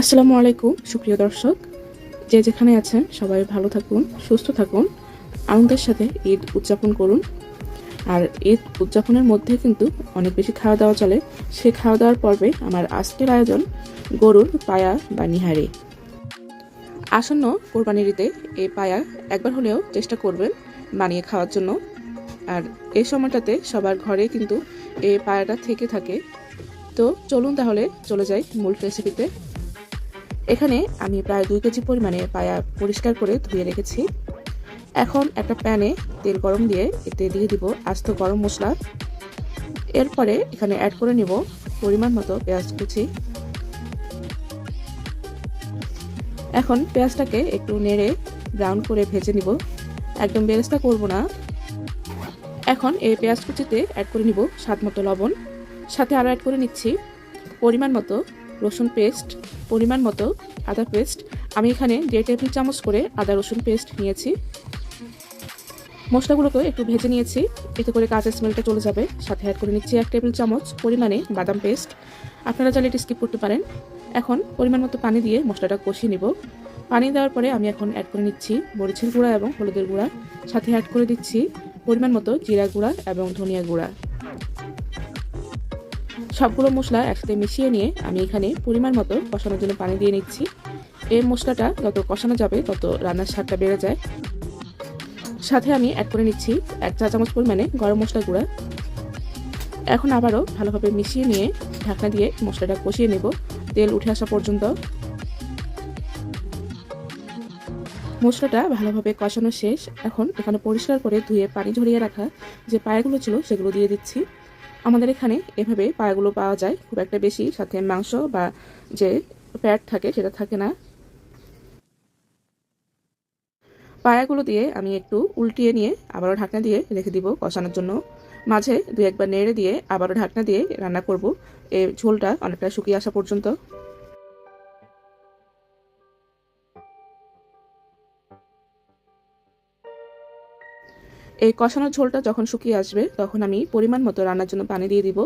আসসালামু আলাইকুম, সুপ্রিয় দর্শক। যে যেখানে আছেন, সবাই ভালো থাকুন, সুস্থ থাকুন আনন্দের সাথে ঈদ উদযাপন করুন। আর ঈদ উদযাপনের মধ্যে কিন্তু অনেক বেশি খাওয়া দাওয়া চলে। সেই খাওয়া দাওয়ার পর্বে আমার আজকের আয়োজন গরুর পায়া বা নিহারি। আসন্ন কোরবানির ঈদে এই পায়া একবার হলেও চেষ্টা করবেন বানিয়ে খাওয়ার জন্য। আর এই সময়টাতে সবার ঘরে কিন্তু এই পায়াটা থেকে থাকে। তো চলুন তাহলে চলে যাই মূল রেসিপিতে এখানে আমি প্রায় দুই কেজি পরিমাণে পায়া পরিষ্কার করে ধুয়ে রেখেছি। এখন একটা প্যানে তেল গরম দিয়ে এতে দিয়ে দিব আস্ত গরম মশলা। এরপরে এখানে অ্যাড করে নিব পরিমাণ মতো পেঁয়াজ কুচি। এখন পেঁয়াজটাকে একটু নেড়ে ব্রাউন করে ভেজে নিব। একদম বেরেস্তা করব না। এখন এই পেঁয়াজ কুচিতে অ্যাড করে নিব স্বাদ মতো লবণ। সাথে আরও অ্যাড করে নিচ্ছি পরিমাণ মতো রসুন পেস্ট, পরিমাণ মতো আদা পেস্ট। আমি এখানে দেড় টেবিল চামচ করে আদা রসুন পেস্ট নিয়েছি। মশলাগুলোকে একটু ভেজে নিয়েছি। এতে করে কাঁচা স্মেলটা চলে যাবে। সাথে অ্যাড করে নিচ্ছি এক টেবিল চামচ পরিমাণে বাদাম পেস্ট। আপনারা চাইলে এটি স্কিপ করতে পারেন। এখন পরিমাণ মতো পানি দিয়ে মশলাটা কষিয়ে নিব। পানি দেওয়ার পরে আমি এখন অ্যাড করে নিচ্ছি মরিচের গুঁড়া এবং হলুদের গুঁড়া। সাথে অ্যাড করে দিচ্ছি পরিমাণ মতো জিরা গুঁড়া এবং ধনিয়া গুঁড়া। সবগুলো মশলা একসাথে মিশিয়ে নিয়ে আমি এখানে পরিমাণ মতো কষানোর জন্য পানি দিয়ে নিচ্ছি। এই মশলাটা যত কষানো যাবে, তত রান্নার স্বাদটা বেড়ে যায়। সাথে আমি অ্যাড করে নিচ্ছি এক চা চামচ পরিমাণে গরম মশলা গুঁড়া। এখন আবারও ভালোভাবে মিশিয়ে নিয়ে ঢাকনা দিয়ে মশলাটা কষিয়ে নেব। তেল উঠে আসা পর্যন্ত। মশলাটা ভালোভাবে কষানো শেষ। এখন এখানে পরিষ্কার করে ধুয়ে পানি ঝরিয়ে রাখা যে পায়েগুলো ছিল, সেগুলো দিয়ে দিচ্ছি। আমাদের এখানে এভাবে পায়াগুলো পাওয়া যায়। খুব একটা বেশি, সাথে মাংস বা যে প্যাট থাকে সেটা থাকে না। পায়াগুলো দিয়ে আমি একটু উল্টিয়ে নিয়ে আবারও ঢাকনা দিয়ে রেখে দিব কষানোর জন্য। মাঝে দু একবার নেড়ে দিয়ে আবারও ঢাকনা দিয়ে রান্না করব। এই ঝোলটা অনেকটা শুকিয়ে আসা পর্যন্ত। এই কষানো ঝোলটা যখন শুকিয়ে আসবে, তখন আমি পরিমাণ মতো রান্নার জন্য পানি দিয়ে দিব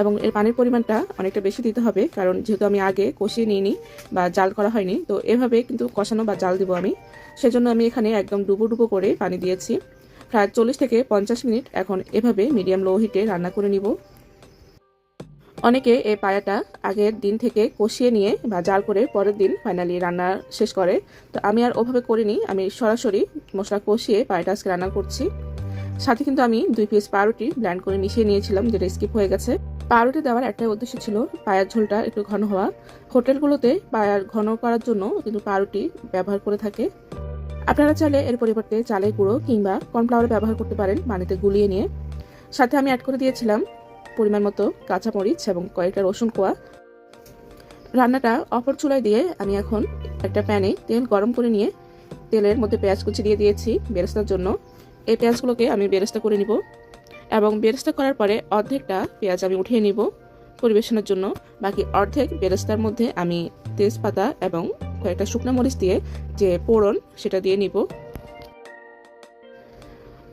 এবং এর পানির পরিমাণটা অনেকটা বেশি দিতে হবে কারণ যেহেতু আমি আগে কষিয়ে নিইনি বা জাল করা হয়নি, তো এভাবে কিন্তু কষানো বা জাল দিব আমি। সেজন্য আমি এখানে একদম ডুবো ডুবো করে পানি দিয়েছি। প্রায় চল্লিশ থেকে পঞ্চাশ মিনিট এখন এভাবে মিডিয়াম লো হিটে রান্না করে নিব। অনেকে এই পায়াটা আগের দিন থেকে কষিয়ে নিয়ে বা জাল করে পরের দিন ফাইনালি রান্না শেষ করে। তো আমি আর ওভাবে করিনি, আমি সরাসরি মশলা কষিয়ে পায়াটা আজকে রান্না করছি। সাথে কিন্তু আমি দুই পিস পাউরুটি ব্ল্যান্ড করে মিশিয়ে নিয়েছিলাম, যেটা স্কিপ হয়ে গেছে। পাউরুটি দেওয়ার একটাই উদ্দেশ্য ছিল পায়ার ঝোলটা একটু ঘন হওয়া। হোটেলগুলোতে পায়ার ঘন করার জন্য কিন্তু পাউরুটি ব্যবহার করে থাকে। আপনারা চাইলে এর পরিবর্তে চালের গুঁড়ো কিংবা কর্নফ্লাওয়ার ব্যবহার করতে পারেন পানিতে গুলিয়ে নিয়ে। সাথে আমি অ্যাড করে দিয়েছিলাম পরিমাণ মতো কাঁচামরিচ এবং কয়েকটা রসুন কোয়া। রান্নাটা অপর চুলায় দিয়ে আমি এখন একটা প্যানে তেল গরম করে নিয়ে তেলের মধ্যে পেঁয়াজ কুচি দিয়ে দিয়েছি বেরেস্তার জন্য। এই পেঁয়াজগুলোকে আমি বেরেস্তা করে নিব এবং বেরেস্তা করার পরে অর্ধেকটা পেঁয়াজ আমি উঠিয়ে নিব পরিবেশনের জন্য। বাকি অর্ধেক বেরেস্তার মধ্যে আমি তেজপাতা এবং কয়েকটা শুকনো মরিচ দিয়ে যে পোড়ন সেটা দিয়ে নিব।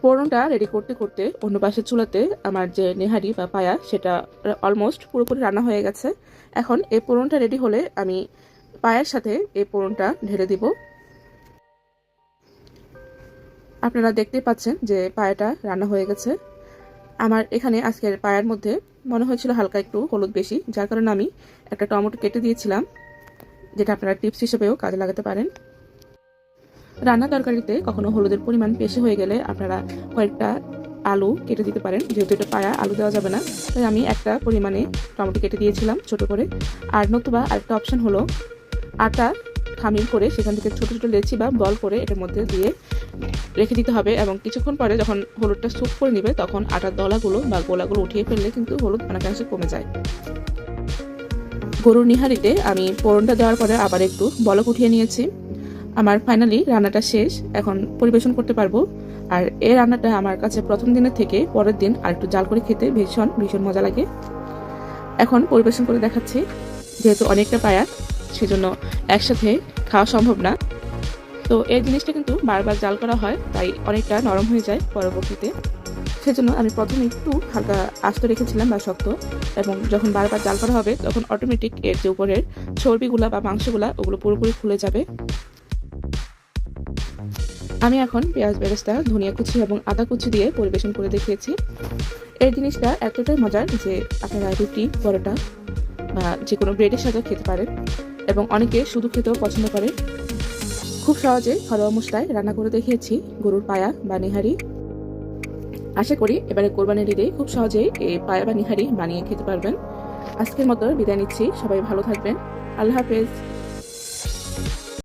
পোড়নটা রেডি করতে করতে অন্য পাশের চুলাতে আমার যে নেহারি বা পায়া, সেটা অলমোস্ট পুরোপুরি রান্না হয়ে গেছে। এখন এই পোড়নটা রেডি হলে আমি পায়ের সাথে এই পোড়নটা ঢেলে দিব। আপনারা দেখতেই পাচ্ছেন যে পায়াটা রান্না হয়ে গেছে। আমার এখানে আজকের পায়ার মধ্যে মনে হয়েছিল হালকা একটু হলুদ বেশি, যার কারণে আমি একটা টমেটো কেটে দিয়েছিলাম, যেটা আপনারা টিপস হিসেবেও কাজে লাগাতে পারেন। রান্না তরকারিতে কখনো হলুদের পরিমাণ বেশি হয়ে গেলে আপনারা কয়েকটা আলু কেটে দিতে পারেন। যেহেতু এটা পায়া, আলু দেওয়া যাবে না। তাই আমি একটা পরিমাণে টমেটো কেটে দিয়েছিলাম ছোট করে। আর নতুবা আরেকটা অপশন হলো আটা খামির করে সেখান থেকে ছোটো ছোটো লেচি বা বল করে এটার মধ্যে দিয়ে রেখে দিতে হবে এবং কিছুক্ষণ পরে যখন হলুদটা স্যুপ করে নেবে, তখন আটার দলাগুলো বা গোলাগুলো উঠিয়ে ফেললে কিন্তু হলুদ অনেকাংশে কমে যায়। গরুর নিহারিতে আমি পোড়নটা দেওয়ার পরে আবার একটু বলক উঠিয়ে নিয়েছি। আমার ফাইনালি রান্নাটা শেষ, এখন পরিবেশন করতে পারব। আর এই রান্নাটা আমার কাছে প্রথম দিনের থেকে পরের দিন আর একটু জাল করে খেতে ভীষণ ভীষণ মজা লাগে। এখন পরিবেশন করে দেখাচ্ছি, যেহেতু অনেকটা পায়া, সেজন্য একসাথে খাওয়া সম্ভব না। তো এই জিনিসটা কিন্তু বারবার জাল করা হয়, তাই অনেকটা নরম হয়ে যায় পরবর্তীতে। সেজন্য আমি প্রথমে একটু হালকা আস্ত রেখেছিলাম বা শক্ত, এবং যখন বারবার জাল করা হবে, তখন অটোমেটিক এর যে উপরের চর্বিগুলা বা মাংসগুলা, ওগুলো পুরোপুরি খুলে যাবে। আমি এখন পেঁয়াজ, বেরেস্তা, ধনিয়া কুচি এবং আদা কুচি দিয়ে পরিবেশন করে দেখিয়েছি। এই জিনিসটা এতটাই মজার যে আপনারা রুটি, পরোটা বা যে কোনো ব্রেডের সাথে খেতে পারেন এবং অনেকে শুধু খেতেও পছন্দ করে। খুব সহজে ঘরোয়া মশলায় রান্না করে দেখিয়েছি, গরুর পায়া বা নিহারি। আশা করি এবারে কোরবানির ঈদে খুব সহজেই এই পায়া বা নিহারি বানিয়ে খেতে পারবেন। আজকের মতো বিদায় নিচ্ছি, সবাই ভালো থাকবেন। আল্লাহ হাফেজ।